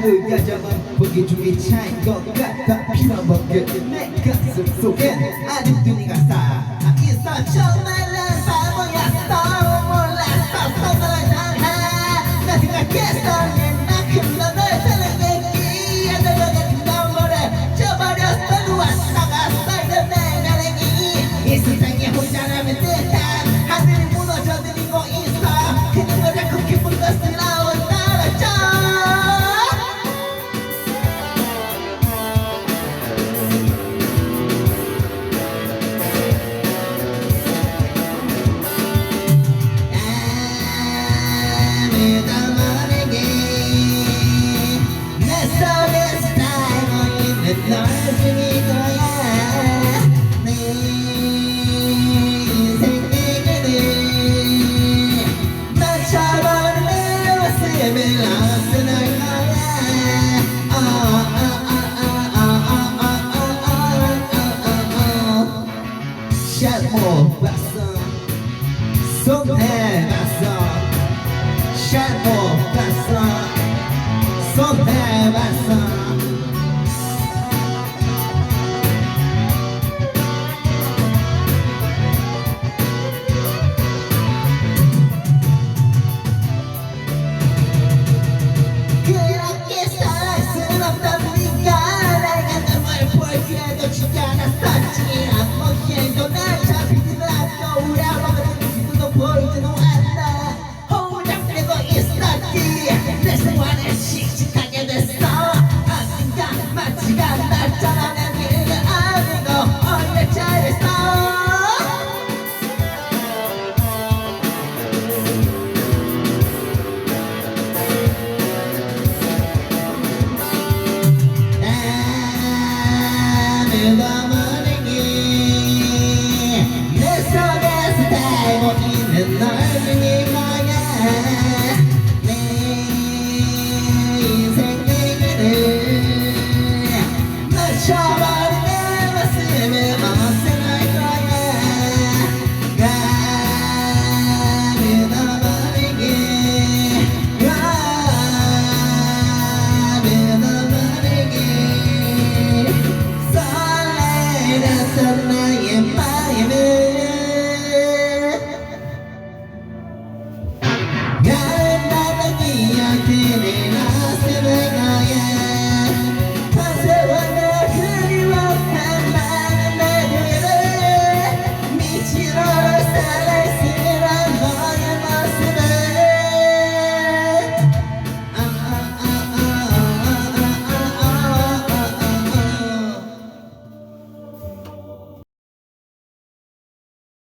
그가 저만 보기 중에 차인 것 같아 빌어먹은 내 가슴 속엔 아직도 네가 살아있어 정말 나